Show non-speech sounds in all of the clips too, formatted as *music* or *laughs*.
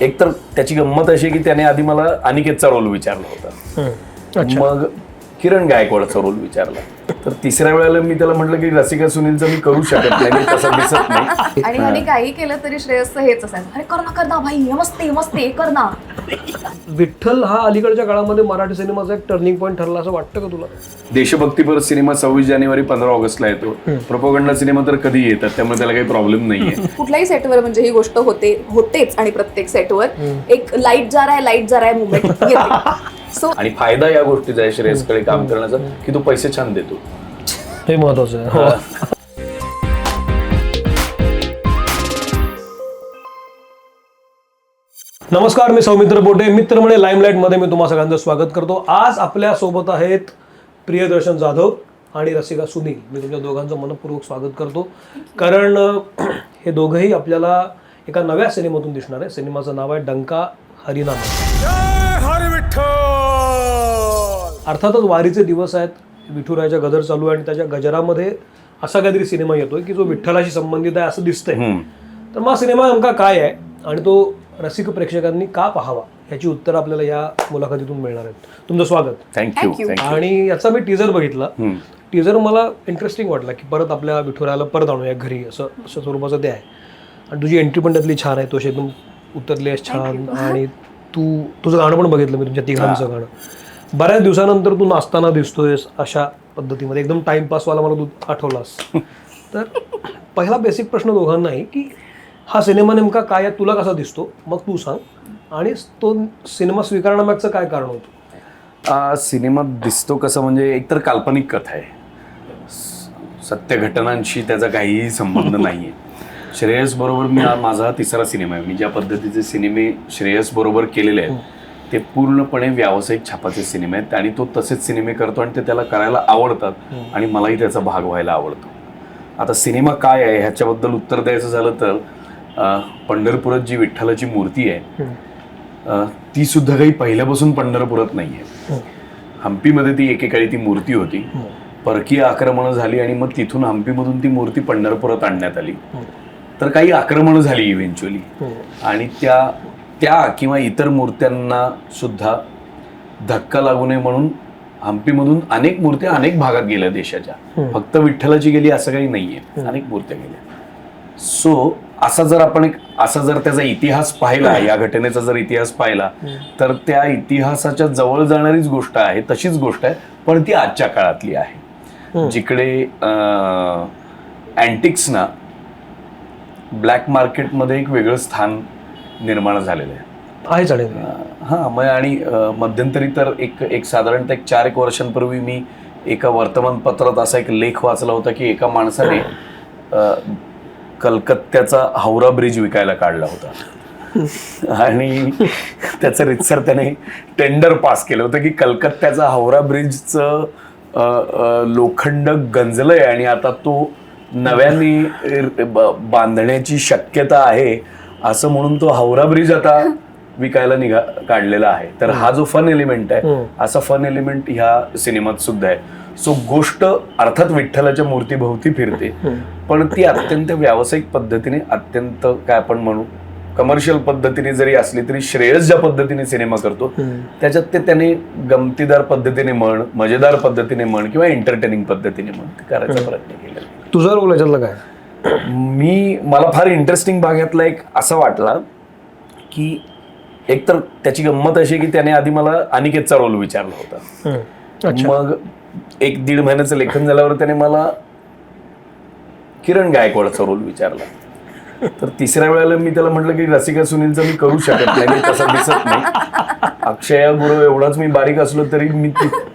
एकतर त्याची गंमत अशी की त्याने आधी मला अनिकेतचा रोल विचारला होता. मग किरण गायकवाडचा रोल विचारला. तर तिसऱ्या वेळेला मी त्याला म्हटलं की रसिका सुनीलचं मी करू शकत नाही मी तसं दिसत नाही. *laughs* आणि ह्याने काही केलं तरी श्रेयसचं हेच असायचं अरे कर ना कर ना भाई हे मस्त आहे, मस्त आहे, कर ना. विठ्ठल हा अलीकडच्या काळामध्ये मराठी सिनेमाचा एक टर्निंग पॉईंट ठरला असं वाटतं का तुला? देशभक्तीपर सिनेमा सव्वीस जानेवारी पंधरा ऑगस्टला येतो. प्रोपोगंडा सिनेमा तर कधी येतात त्यामुळे त्याला काही प्रॉब्लेम नाहीये. *laughs* कुठल्याही सेटवर म्हणजे ही गोष्ट होते होतेच आणि प्रत्येक सेटवर एक लाइट जा रहा है लाइट जा रहा है *laughs* सो आणि फायदा या गोष्टीचा आहे श्रेयसकडे काम करण्याचा की तो पैसे छान देतो. हे महत्वाचं आहे हो. नमस्कार मी सौमित्र बोटे मित्र म्हणे लाईमलाईटमध्ये मी तुम्हा सगळ्यांचं स्वागत करतो. आज आपल्यासोबत आहेत प्रियदर्शन जाधव आणि रसिका सुनील. मी तुमच्या दोघांचं मनपूर्वक स्वागत करतो. कारण अं, *clears throat* हे दोघंही आपल्याला एका नव्या सिनेमातून दिसणार आहे. सिनेमाचं नाव आहे डंका हरिनामा. अर्थातच वारीचे दिवस आहेत विठुरायाच्या गजर चालू आहे आणि त्याच्या गजरामध्ये असा काहीतरी सिनेमा येतोय की जो विठ्ठलाशी संबंधित आहे असं दिसतंय. तर मग हा सिनेमा नेमका काय आहे आणि तो रसिक प्रेक्षकांनी का पाहावा याची उत्तर आपल्याला या मुलाखतीतून मिळणार आहेत. तुमचं स्वागत. थँक्यू आणि याचा मी टीजर बघितला. टीजर मला इंटरेस्टिंग वाटला की परत आपल्या विठुरायाला परत आणूया घरी असं असं स्वरूपाचं ते आहे. आणि तुझी एंट्री पण त्यातली छान आहे तो अशी एकदम उतरली आहेस छान आणि तू तुझं गाणं पण बघितलं मी तुमच्या तिघांचं गाणं. बऱ्याच दिवसानंतर तू नाचताना दिसतोयस अशा पद्धतीमध्ये. एकदम टाइमपासवाला मला तू आठवलास. तर पहिला बेसिक प्रश्न दोघांनाही की हा सिनेमा नेमका काय आहे तुला कसा दिसतो? मग तू सांग. आणि तो सिनेमा स्वीकारण्यामागचं काय कारण होतं? आ, सिनेमात दिसतो कसं म्हणजे एकतर काल्पनिक कथा आहे. सत्य घटनांशी त्याचा काहीही संबंध *laughs* नाहीये. श्रेयस बरोबर मी माझा तिसरा सिनेमा आहे. मी ज्या पद्धतीचे सिनेमे श्रेयस बरोबर केलेले आहेत ते पूर्णपणे व्यावसायिक छापाचे सिनेमे आहेत आणि तो तसेच सिनेमे करतो आणि ते त्याला करायला आवडतात आणि मलाही त्याचा भाग व्हायला आवडतो. आता सिनेमा काय आहे ह्याच्याबद्दल उत्तर द्यायचं झालं तर पंढरपुरात जी विठ्ठलाची मूर्ती आहे ती सुद्धा काही पहिल्यापासून पंढरपुरात नाही आहे. हम्पीमध्ये ती एकेकाळी ती मूर्ती होती. परकीय आक्रमणं झाली आणि मग तिथून हम्पीमधून ती मूर्ती पंढरपुरात आणण्यात आली. तर काही आक्रमणं झाली इव्हेंच्युअली आणि त्या त्या किंवा इतर मूर्त्यांना सुद्धा धक्का लागू नये म्हणून हम्पीमधून अनेक मूर्त्या अनेक भागात गेल्या देशाच्या. फक्त विठ्ठलाची गेली असं काही नाहीये. अनेक मूर्त्या गेल्या. सो असा जर आपण एक असा जर त्याचा इतिहास पाहिला या घटनेचा जर इतिहास पाहिला तर त्या इतिहासाच्या जवळ जाणारीच गोष्ट आहे तशीच गोष्ट आहे पण ती आजच्या काळातली आहे. जिकडे अँटिक्सना ब्लॅक मार्केटमध्ये एक वेगळं स्थान निर्माण झालेलं आहे आहे चालेल हां मग आणि मध्यंतरी तर एक एक साधारणतः एक चार एक वर्षांपूर्वी मी एका वर्तमानपत्रात असा एक लेख वाचला होता की एका माणसाने कलकत्त्याचा हावरा ब्रिज विकायला काढला होता. *laughs* आणि त्याचं रितसर त्याने टेंडर पास केलं होतं की कलकत्त्याचा हावरा ब्रिजचं लोखंड गंजलंय आणि आता तो नव्याने बांधण्याची शक्यता आहे असं म्हणून तो हावरा ब्रिज आता *laughs* विकायला निघा काढलेला आहे. तर हा जो फन एलिमेंट आहे असा फन एलिमेंट ह्या सिनेमात सुद्धा आहे. सो गोष्ट अर्थात विठ्ठलाच्या मूर्तीभोवती फिरते. पण ती अत्यंत व्यावसायिक पद्धतीने अत्यंत काय आपण म्हणू कमर्शियल पद्धतीने जरी असली तरी श्रेयस ज्या पद्धतीने सिनेमा करतो त्याच्यात ते त्याने गमतीदार पद्धतीने म्हण मजेदार पद्धतीने म्हण किंवा एंटरटेनिंग पद्धतीने म्हण करायचा प्रयत्न केला. तुझा रोल याच्यातला काय? मी मला फार इंटरेस्टिंग भाग यातला एक असा वाटला की एकतर त्याची गंमत अशी आहे की त्याने आधी मला अनिकेतचा रोल विचारला होता. अच्छा. मग एक दीड महिन्याचं लेखन झाल्यावर त्याने मला किरण गायकवाडचा रोल विचारला. तर तिसऱ्या वेळेला मी त्याला म्हटलं की रसिका सुनीलचं मी करू शकत नाही मी तसं दिसत नाही. अक्षया गुरु एवढाच मी बारीक असलो तरी मी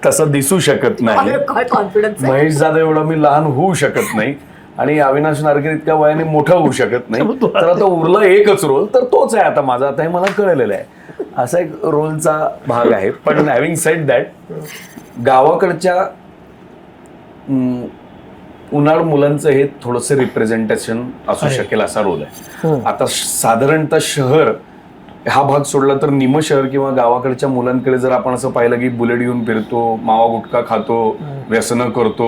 तसं दिसू शकत नाही. *laughs* काय कॉन्फिडन्स महेश जाधव एवढा मी लहान होऊ शकत नाही. आणि अविनाश नारकर इतक्या वयाने मोठा होऊ शकत नाही. *laughs* तर आता उरलं एकच रोल तर तोच आहे आता माझा. आता हे मला कळलेलं आहे. असा एक रोलचा भाग आहे. पण हॅव्हिंग सेड दॅट गावाकडच्या उन्हाळ मुलांचं हे थोडंसं रिप्रेझेंटेशन असू शकेल असा रोल आहे. आता साधारणतः शहर हा भाग सोडला तर निम शहर किंवा गावाकडच्या मुलांकडे जर आपण असं पाहिलं की बुलेट घेऊन फिरतो मावा गुटखा खातो व्यसनं करतो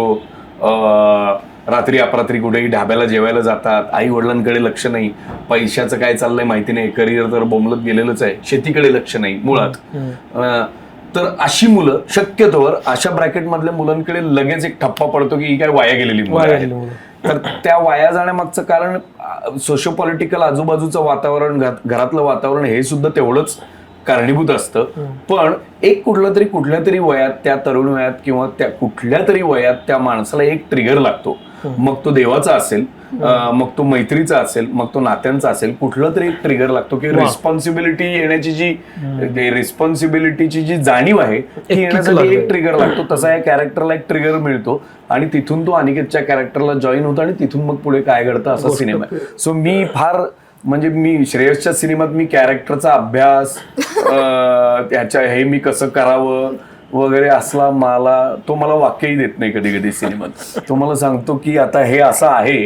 रात्री अपरात्री कुठेही ढाब्याला जेवायला जातात. आई वडिलांकडे लक्ष नाही. पैशाचं काय चाललंय माहिती नाही. करिअर तर बोंबलत गेलेलंच आहे. शेतीकडे लक्ष नाही मुळात. तर अशी मुलं शक्यतोवर अशा ब्रॅकेट मधल्या मुलांकडे लगेच एक ठप्पा पडतो की ही काय वाया गेलेली मुलं. तर त्या वाया जाण्यामागचं कारण सोशो पॉलिटिकल आजूबाजूचं वातावरण घरात- घरातलं वातावरण हे सुद्धा तेवढंच कारणीभूत असतं. पण एक कुठलं तरी कुठल्या तरी वयात त्या तरुण वयात किंवा त्या कुठल्या तरी वयात त्या माणसाला एक ट्रिगर लागतो. मग तो देवाचा असेल मग तो मैत्रीचा असेल मग तो नात्यांचा असेल कुठलं तरी एक ट्रिगर लागतो की रिस्पॉन्सिबिलिटी येण्याची जी रिस्पॉन्सिबिलिटीची जी जाणीव आहे ती येण्यासाठी. एक ट्रिगर लागतो. तसा या कॅरेक्टरला एक ट्रिगर मिळतो. आणि तिथून तो अनिकेतच्या कॅरेक्टरला जॉईन होतो आणि तिथून मग पुढे काय घडतं असा सिनेमा आहे. सो मी फार म्हणजे मी श्रेयसच्या सिनेमात मी कॅरेक्टरचा अभ्यास *laughs* त्याच्या हे मी कसं करावं वगैरे असला मला तो मला वाक्यही देत नाही कधी कधी सिनेमात. तो मला सांगतो की आता हे असं आहे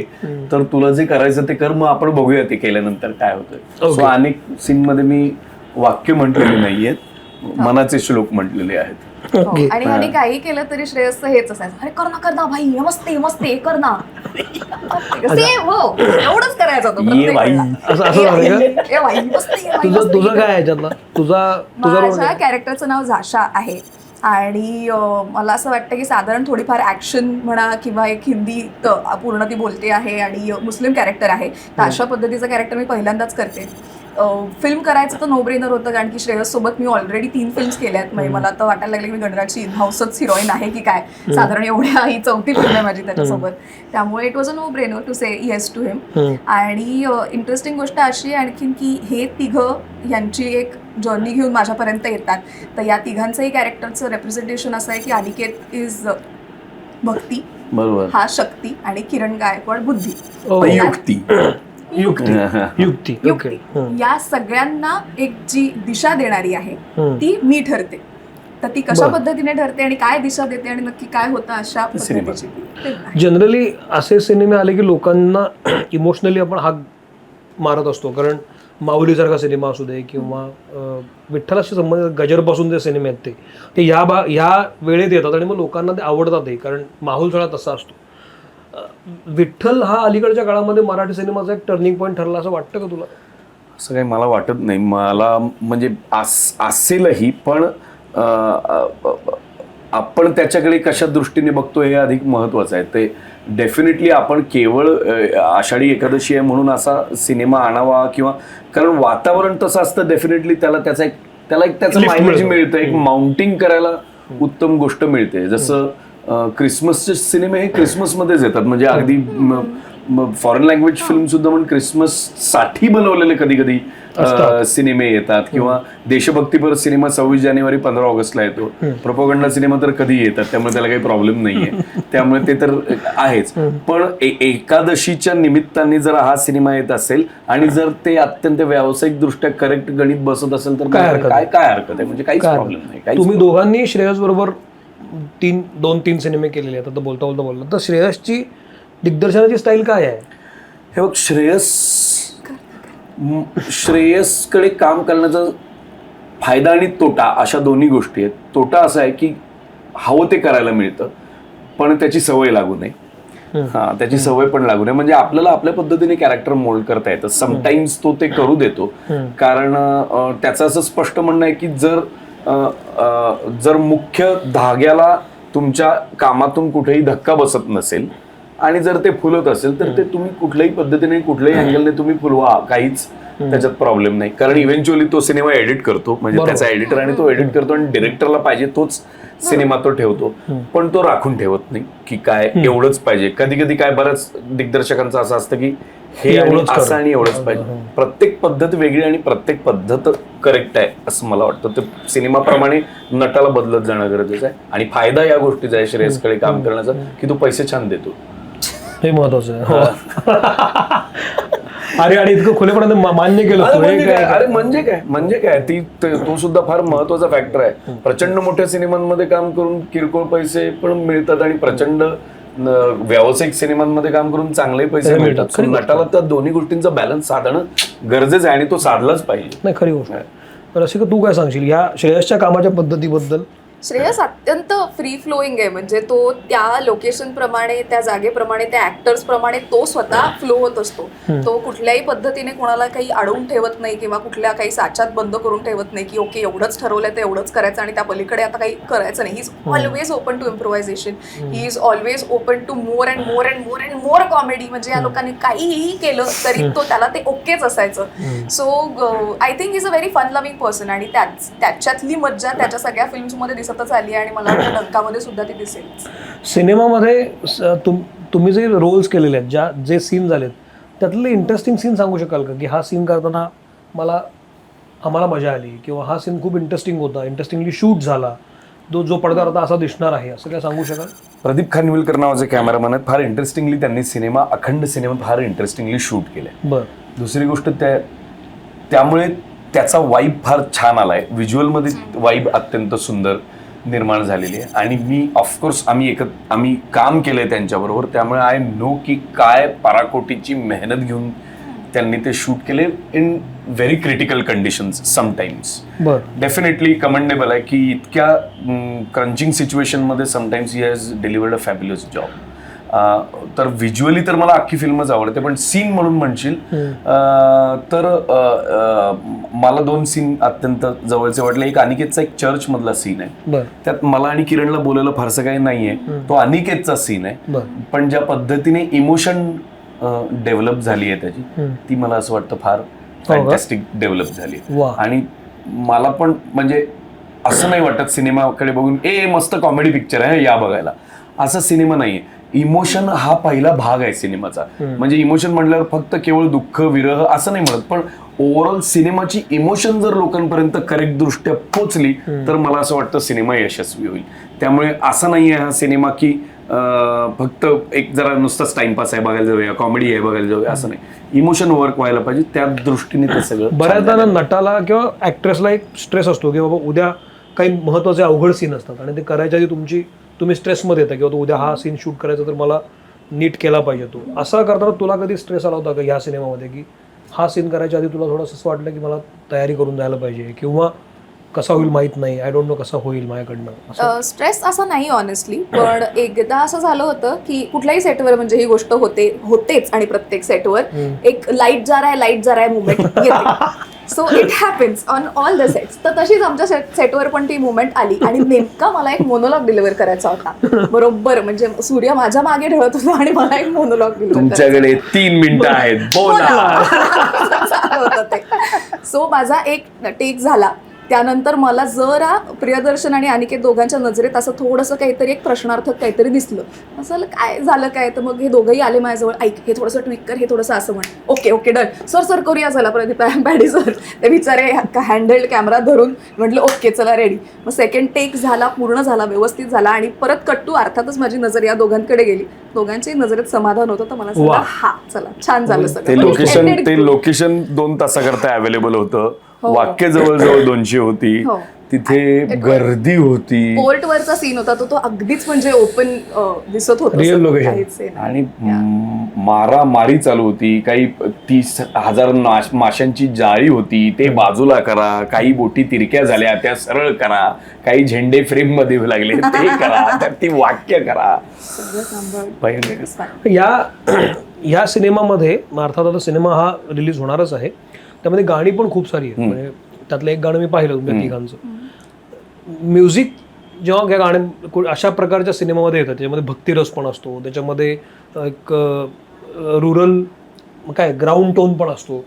तर तुला जे करायचं ते कर मग आपण बघूया ते केल्यानंतर काय होतं सो अनेक सीन मध्ये मी वाक्य म्हटलेली नाहीयेत मनाचे श्लोक म्हटलेले आहेत. हो. आणि ह्याने काही केलं तरी श्रेयसचं हेच असायचं. अरे कर ना कर ना भाई हे मस्त आहे मस्त आहे कर ना. *laughs* हो एवढंच करायचं तुझं तुझं. काय तुझा तुझा role माझ्या काय? कॅरेक्टरचं नाव झाशा आहे. आणि मला असं वाटतं की साधारण थोडीफार ॲक्शन म्हणा किंवा एक हिंदी त- पूर्ण ती बोलते आहे आणि मुस्लिम कॅरेक्टर आहे. तर अशा पद्धतीचं कॅरेक्टर मी पहिल्यांदाच करते. फिल्म करायचं तर नो ब्रेनर होतं कारण की श्रेयस सोबत मी ऑलरेडी तीन फिल्म्स केल्यात. म्हणजे मला तर वाटायला लागलं की मी गणराजची हाऊसच हिरोईन आहे की काय? साधारण एवढ्या ही चौथी फिल्म आहे माझी त्याच्यासोबत. त्यामुळे it was a no brainer to say yes to him. आणि इंटरेस्टिंग गोष्ट अशी आहे आणखीन की हे तिघं यांची एक जर्नी घेऊन माझ्यापर्यंत येतात. तर या तिघांचंही कॅरेक्टरचं रेप्रेझेंटेशन असं आहे की अनिकेत इज भक्ती बरोबर. हा शक्ती आणि किरण गायकवाड बुद्धी. Oh. युक्ती *clears throat* युक्ती. *laughs* युक्ती. *laughs* युक्ती. या सगळ्यांना एक जी दिशा देणारी आहे. ती मी ठरते. तर ती कशा. पद्धतीने ठरते आणि काय दिशा देते आणि नक्की काय होतं अशा. पद्धतीची. जनरली असे सिनेमे आले की लोकांना *clears throat* इमोशनली आपण हाक मारत असतो. कारण माऊलीसारखा सिनेमा असू दे किंवा विठ्ठलाशी संबंधित गजरपासून जे सिनेमे आहेत ते ह्या बा ह्या वेळेत येतात आणि मग लोकांना ते आवडतातही. कारण माहोल सगळा तसा असतो. विठ्ठल हा अलीकडच्या काळामध्ये मराठी सिनेमाचा एक टर्निंग पॉईंट ठरला असं वाटतं का तुला? असं काही मला वाटत नाही. मला म्हणजे अस- असेलही पण आपण त्याच्याकडे कशा दृष्टीने बघतो हे अधिक महत्वाचं आहे. ते डेफिनेटली आपण केवळ आषाढी एकादशी आहे म्हणून असा सिनेमा आणावा किंवा कारण वातावरण तसं असतं डेफिनेटली त्याला त्याचा एक त्याला एक त्याचं मायलेज मिळतं. एक माउंटिंग करायला उत्तम गोष्ट मिळते. जसं क्रिसमसचे सिनेमे हे क्रिसमसमध्येच येतात. म्हणजे अगदी फॉरेन लँग्वेज फिल्म सुद्धा म्हणून क्रिसमससाठी बनवलेले कधी कधी. सिनेमे येतात. किंवा देशभक्तीपर सिनेमा सव्वीस जानेवारी पंधरा ऑगस्टला येतो. प्रोपोगंडा सिनेमा तर कधी येतात त्यामुळे त्याला काही प्रॉब्लेम नाहीये. त्यामुळे ते तर आहेच. पण एकादशीच्या निमित्ताने जर हा सिनेमा येत असेल आणि जर ते अत्यंत व्यावसायिक दृष्ट्या करेक्ट गणित बसत असेल तर काय काय हरकत आहे? म्हणजे काहीच प्रॉब्लेम नाही. तुम्ही दोघांनी श्रेयस बरोबर तीन दोन तीन सिनेमे केलेले आहेत. आता बोलता बोलता बोलला तर श्रेयसची दिग्दर्शनाची स्टाईल काय आहे? हे बघ श्रेयस श्रेयसकडे काम करण्याचा फायदा आणि तोटा अशा दोन्ही गोष्टी आहेत. तोटा असा आहे की हवं ते करायला मिळतं पण त्याची सवय लागू नये. हा. त्याची सवय पण लागू नये. म्हणजे आपल्याला आपल्या पद्धतीने कॅरेक्टर मोल्ड करता येतं. समटाईम्स तो ते करू देतो. कारण त्याचं असं स्पष्ट म्हणणं आहे की जर जर मुख्य धाग्याला तुमच्या कामातून कुठेही धक्का बसत नसेल आणि जर ते फुलत असेल तर ते तुम्ही कुठल्याही पद्धतीने कुठल्याही अँगलने तुम्ही फुलवा. काहीच त्याच्यात प्रॉब्लेम नाही. कारण इव्हेंच्युअली तो सिनेमा एडिट करतो. म्हणजे. त्याचा एडिटर आणि तो एडिट करतो आणि डिरेक्टरला पाहिजे तोच सिनेमा तो ठेवतो. पण तो राखून ठेवत नाही की काय एवढंच पाहिजे. कधी कधी काय बऱ्याच दिग्दर्शकांचं असं असतं की हे आणि एवढंच. असं आणि एवढंच पाहिजे. प्रत्येक पद्धत वेगळी आणि प्रत्येक पद्धत करेक्ट आहे असं मला वाटतं. ते सिनेमाप्रमाणे नटाला बदलत जाणं गरजेचं आहे. आणि फायदा या गोष्टीचा आहे श्रेयसकडे काम करण्याचा की तो पैसे छान देतो. हे महत्वाचं आहे हो. अरे आणि इतकं खुलेपणाने मा- मान्य केलं अरे हे म्हणजे काय? अरे म्हणजे काय? म्हणजे काय? ती त- सुद्धा फार महत्त्वाचा फॅक्टर आहे. प्रचंड मोठ्या सिनेमांमध्ये काम करून किरकोळ पैसे पण मिळतात आणि प्रचंड व्यावसायिक सिनेमांमध्ये काम करून चांगले पैसे मिळतात. नटाला त्या दोन्ही गोष्टींचा बॅलन्स साधणं गरजेचं आहे आणि तो साधलाच पाहिजे. नाही खरी गोष्ट आहे. तर रसिका तू काय सांगशील? या श्रेयसच्या कामाच्या पद्धतीबद्दल श्रेयस अत्यंत फ्री फ्लोईंग आहे. म्हणजे तो त्या लोकेशन प्रमाणे त्या जागेप्रमाणे त्या ऍक्टर्स प्रमाणे तो स्वतः फ्लो होत असतो. तो कुठल्याही पद्धतीने कोणाला काही अडवून ठेवत नाही किंवा कुठल्या काही साच्यात बंद करून ठेवत नाही की ओके एवढंच ठरवलंय तर एवढंच करायचं आणि त्या पलीकडे आता काही करायचं नाही. He is always open to improvisation he is always open to more and more and more and more comedy म्हणजे या लोकांनी काहीही केलं तरी तो त्याला ते ओकेच असायचं. So I think is a very fun loving person आणि त्याच त्याच्यातली मज्जा त्याच्या सगळ्या फिल्म्समध्ये दिसतच आली आणि मला वाटतं डंकामध्ये सुद्धा ती दिसेल. सिनेमामध्ये तुम तुम्ही जे रोल्स केलेले आहेत ज्या जे सीन झालेत त्यातले इंटरेस्टिंग सीन सांगू शकाल का? की हा सीन करताना मला आम्हाला मजा आली किंवा हा सीन खूप इंटरेस्टिंग होता इंटरेस्टिंगली शूट झाला जो जो पडदा आता असा दिसणार आहे असं काय सांगू शकाल? प्रदीप खानविलकर नावाचे कॅमेरामॅन आहेत फार इंटरेस्टिंगली त्यांनी सिनेमा अखंड सिनेमा फार इंटरेस्टिंगली शूट केलाय बरं. दुसरी गोष्ट त्या त्यामुळे त्याचा वाईब फार छान आलाय. व्हिज्युअलमध्ये वाईब अत्यंत सुंदर. निर्माण झालेली आहे. आणि मी ऑफकोर्स आम्ही एकत आम्ही काम केलंय त्यांच्याबरोबर. त्यामुळे आय नो की काय पराकोटीची मेहनत घेऊन त्यांनी ते शूट केले in very critical conditions sometimes बरं. डेफिनेटली कमेंडेबल आहे की इतक्या crunching सिच्युएशनमध्ये sometimes he has delivered a fabulous job तर व्हिज्युअली तर मला अख्खी फिल्मच आवडते पण सीन म्हणून म्हणशील तर मला दोन सीन अत्यंत जवळचे वाटले. एक अनिकेतचा एक चर्च मधला सीन आहे. त्यात मला आणि किरणला बोलायला फारसं काही नाहीये. तो अनिकेतचा सीन आहे. पण ज्या पद्धतीने इमोशन डेव्हलप झाली आहे त्याची. ती मला असं वाटतं फार का? फॅन्टॅस्टिक डेव्हलप झाली. आणि मला पण म्हणजे असं नाही वाटत सिनेमाकडे बघून ए मस्त कॉमेडी पिक्चर आहे या बघायला. असा सिनेमा नाहीये. इमोशन हा पहिला भाग आहे सिनेमाचा. म्हणजे इमोशन म्हटल्यावर फक्त केवळ दुःख विरह असं नाही म्हणत पण ओव्हरऑल सिनेमाची इमोशन जर लोकांपर्यंत करेक्ट दृष्ट्या पोचली तर मला असं वाटतं सिनेमा यशस्वी होईल. त्यामुळे असं नाही आहे हा सिनेमा की फक्त एक जरा नुसताच टाइमपास आहे बघायला जाऊया कॉमेडी आहे बघायला जाऊया असं नाही. इमोशन वर्क व्हायला पाहिजे त्या दृष्टीने ते सगळं बऱ्याचदा नटाला किंवा ॲक्ट्रेसला एक स्ट्रेस असतो की बाबा उद्या काही महत्त्वाचे अवघड सीन असतात आणि ते करायच्या आधी तुमची तुम्ही स्ट्रेसमध्ये येता किंवा तो उद्या हा सीन शूट करायचा तर मला नीट केला पाहिजे तो. असा करताना तुला कधी स्ट्रेस आला होता का ह्या सिनेमामध्ये की हा सीन करायच्या आधी तुला थोडंसं असं वाटलं की मला तयारी करून जायला पाहिजे किंवा कसा होईल माहीत नाही आय डोंट नो कसा होईल माझ्याकडनं? स्ट्रेस असा नाही ऑनेस्टली पण एकदा असं झालं होतं की कुठल्याही सेटवर म्हणजे ही गोष्ट होते होतेच आणि प्रत्येक सेटवर एक लाइट जा रहा है लाइट जा रहा है movement so it happens on all the sets तर तशीच आमच्या सेट सेटवर पण ती मुवमेंट आली. आणि नेमका मला एक मोनोलॉग डिलिव्हर करायचा होता. बरोबर. म्हणजे सूर्य माझ्या मागे ढळत होता आणि मला एक मोनोलॉग डिलिव्हर तुमच्याकडे तीन मिनिटं आहेत. बोला. *laughs* होतं ते. सो माझा एक टेक झाला. त्यानंतर मला जरा प्रियदर्शन आणि अनिकेत दोघांच्या नजरेत असं थोडंसं काहीतरी एक प्रश्नार्थक काहीतरी दिसलं. असं काय झालं काय? तर मग हे दोघंही आले माझ्याजवळ ऐक हे थोडंसं ट्विक कर हे थोडंसं असं म्हण. Okay okay done. Sir sir करूया चला प्रदीप पॅडी सर. ते बिचारे हँडल्ड कॅमेरा धरून म्हटलं ओके चला रेडी मग सेकंड टेक झाला पूर्ण झाला व्यवस्थित झाला आणि परत कट्टू अर्थातच माझी नजर या दोघांकडे गेली. दोघांच्याही नजरेत समाधान होतं तर मला हा चला छान झालं सगळं. म्हणजे लोकेशन ended ते. लोकेशन दोन तासाकरता अवेलेबल होतं. वाक्य जवळजवळ दोनशे होती. हो. तिथे गर्दी होती. पोर्ट वरचा सीन होता तो तो अगदीच म्हणजे ओपन दिसत होता. हे नाही. आणि मारामारी चालू होती. काही तीस हजार माशांची जाळी होती. ते बाजूला करा काही बोटी तिरक्या झाल्या त्या सरळ करा काही झेंडे फ्रेममध्ये लागले ते *laughs* करा त्यात ती वाक्य करा. या *clears throat* या सिनेमामध्ये अर्थात आता सिनेमा हा रिलीज होणारच आहे. त्यामध्ये गाणी पण खूप सारी आहेत. म्हणजे त्यातलं एक गाणं मी पाहिलं तुमच्या तिघांचं. म्युझिक जेव्हा या गाण्या अशा प्रकारच्या सिनेमामध्ये येतात त्याच्यामध्ये भक्तिरस पण असतो त्याच्यामध्ये एक रुरल काय ग्राउंड टोन पण असतो.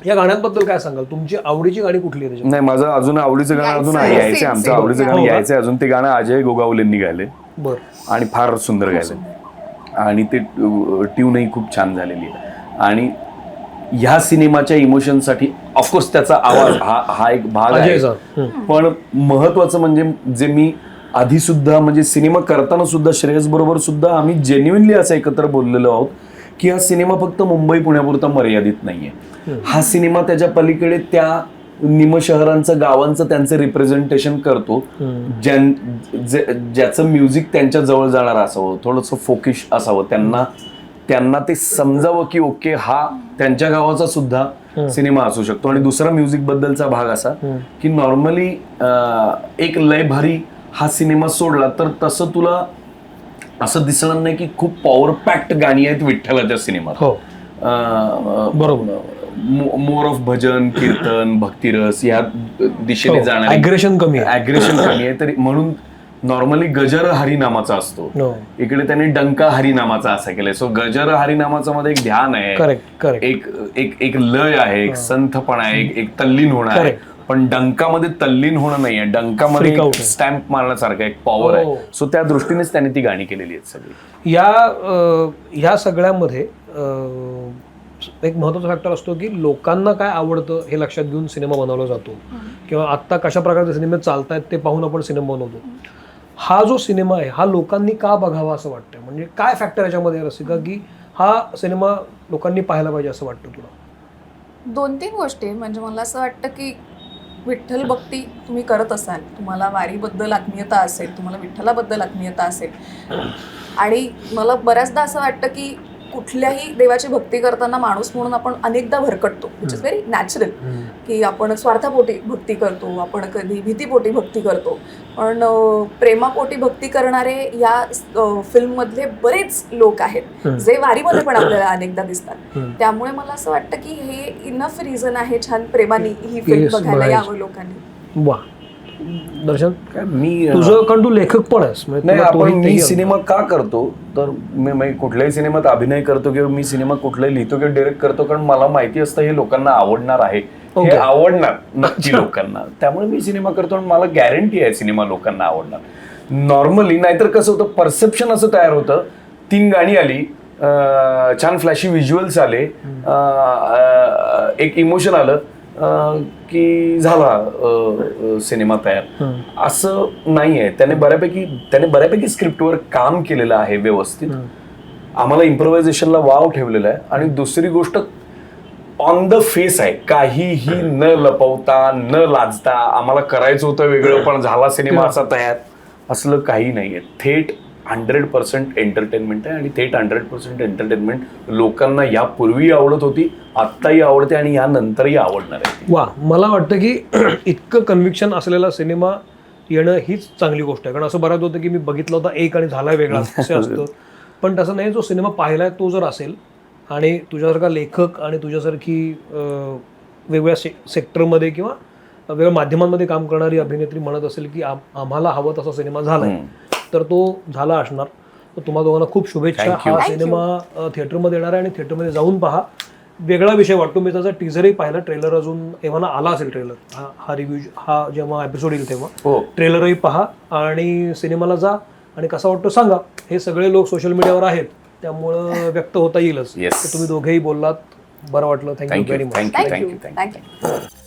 या गाण्यांबद्दल काय सांगाल? तुमची आवडीची गाणी कुठली आहे नाही माझं अजून आवडीचं गाणं अजून same, आमचं. आवडीचं हो गाणं का? यायचंय अजून. ते गाणं अजय गोगावलेंनी गायले बरं. आणि फार सुंदर गायलं आणि ते ट्यूनही खूप छान झालेली आहे. आणि ह्या सिनेमाच्या इमोशनसाठी ऑफकोर्स त्याचा आवाज हा हा एक भाग आहे. पण महत्वाचं म्हणजे जे मी आधी सुद्धा म्हणजे सिनेमा करताना सुद्धा श्रेयस बरोबर सुद्धा आम्ही जेन्युनली असं एकत्र बोललेलो आहोत की हा सिनेमा फक्त मुंबई पुण्यापुरता मर्यादित नाहीये. हा सिनेमा त्याच्या पलीकडे त्या निम शहरांचं गावांचं त्यांचं रिप्रेझेंटेशन करतो. ज्यां ज्याचं म्युझिक त्यांच्या जवळ जाणार असावं थोडंसं फोकिश असावं त्यांना त्यांना ते समजावं की ओके हा त्यांच्या गावाचा सुद्धा सिनेमा असू शकतो. आणि दुसरा म्युझिक बद्दलचा भाग असा की नॉर्मली एक लय भारी हा सिनेमा सोडला तर तसं तुला असं दिसणार नाही की खूप पॉवर पॅक्ट गाणी आहेत विठ्ठलाच्या सिनेमात. हो. बरोबर. मोर ऑफ भजन कीर्तन भक्तिरस या दिशेने जाणारे अग्रेशन कमी आहे. अग्रेशन कमी आहे. तरी म्हणून नॉर्मली गजर हरिनामाचा असतो. इकडे त्यांनी डंका हरिनामाचा असा केलाय. सो गजर हरिनामाचा मध्ये एक ध्यान आहे. करेक्ट करेक्ट एक एक एक लय आहे एक संथपणा आहे एक- एक तल्लीन होणं आहे. पण डंकामध्ये तल्लीन होणं नाहीये. डंकामध्ये. स्टॅम्प मारण्यासारखं एक पॉवर हो. आहे सो त्या दृष्टीनेच त्यांनी ती गाणी केलेली आहेत सगळी. या ह्या सगळ्यामध्ये अं, एक महत्त्वाचा फॅक्टर असतो की लोकांना काय आवडतं हे लक्षात घेऊन सिनेमा बनवला जातो. किंवा आत्ता कशा प्रकारचे सिनेमे चालत आहेत ते पाहून आपण सिनेमा बनवतो. हा जो सिनेमा आहे हा लोकांनी का बघावा असं वाटतं म्हणजे काय फॅक्टर याच्यामध्ये रसिका की हा सिनेमा लोकांनी पाहायला पाहिजे असं वाटतं तुला? दोन तीन गोष्टी म्हणजे मला असं वाटतं की विठ्ठल भक्ती तुम्ही करत असाल. तुम्हाला वारीबद्दल आत्मीयता असेल तुम्हाला विठ्ठलाबद्दल आत्मीयता असेल. आणि मला बऱ्याचदा असं वाटतं की कुठल्याही देवाची भक्ती करताना माणूस म्हणून आपण अनेकदा भरकटतो विच इज व्हेरी नॅचरल की आपण स्वार्थापोटी भक्ती करतो आपण कधी भीतीपोटी भक्ती करतो पण प्रेमापोटी भक्ती करणारे या फिल्ममधले बरेच लोक आहेत. जे वारीमध्ये पण आपल्याला अनेकदा दिसतात. त्यामुळे मला असं वाटतं की हे इनफ रिझन आहे छान प्रेमाने ही फिल्म बघायला. यावं लोकांनी वा दर्शन? काय मी तुझं कारण तू लेखक पण आहेस म्हणजे नाही आपण मी सिनेमा का करतो? तर मी मी कुठल्याही सिनेमात अभिनय करतो किंवा मी सिनेमा कुठलाही लिहितो किंवा डिरेक्ट करतो कारण मला माहिती असतं हे लोकांना आवडणार आहे. हे. आवडणार *laughs* नक्की लोकांना. त्यामुळे मी सिनेमा करतो आणि मला गॅरंटी आहे सिनेमा लोकांना आवडणार. नॉर्मली नाहीतर कसं होतं परसेप्शन असं तयार होतं. तीन गाणी आली छान फ्लॅशी व्हिज्युअल्स आले एक इमोशन आलं की झाला सिनेमा तयार. असं नाहीये. त्याने बऱ्यापैकी त्याने बऱ्यापैकी स्क्रिप्टवर काम केलेलं आहे व्यवस्थित. आम्हाला इम्प्रोव्हायझेशनला वाव ठेवलेला आहे. आणि दुसरी गोष्ट ऑन द फेस आहे. काहीही न लपवता न लाजता आम्हाला करायचं होतं वेगळं पण झाला सिनेमा असा तयार. असलं काही नाहीये. थेट हंड्रेड पर्सेंट एंटरटेनमेंट आहे आणि थेट हंड्रेड पर्सेंट एंटरटेनमेंट लोकांना यापूर्वी आवडत होती. आत्ताही आवडते आणि यानंतरही आवडणार आहे. वा मला वाटतं की *clears throat* इतकं कन्व्हिक्शन असलेला सिनेमा येणं हीच चांगली गोष्ट आहे कारण असं बऱ्याच होतं की मी बघितलं होता एक आणि झाला वेगळा *laughs* असं असतं पण तसं नाही जो सिनेमा पाहिलाय तो जर असेल आणि तुझ्यासारखा लेखक आणि तुझ्यासारखी वेगवेगळ्या से सेक्टरमध्ये किंवा वेगवेगळ्या माध्यमांमध्ये काम करणारी अभिनेत्री म्हणत असेल की आम- आम्हाला हवा तसा सिनेमा झालाय तर तो झाला असणार तुम्हा दोघांना खूप शुभेच्छा. हा. सिनेमा थिएटरमध्ये येणार आहे आणि थिएटरमध्ये जाऊन पहा वेगळा विषय वाटतो. मी त्याचा टीजरही पाहिला. ट्रेलर अजून एव्हा आला असेल ट्रेलर हा हा रिव्ह्यू हा जेव्हा एपिसोड येईल तेव्हा. हो. ट्रेलरही पहा आणि सिनेमाला जा आणि कसा वाटतो सांगा. हे सगळे लोक सोशल मीडियावर आहेत. त्यामुळं व्यक्त होता येईलच. Yes. तर तुम्ही दोघेही बोललात. बरं वाटलं. Thank you thank you very much thank you thank you thank you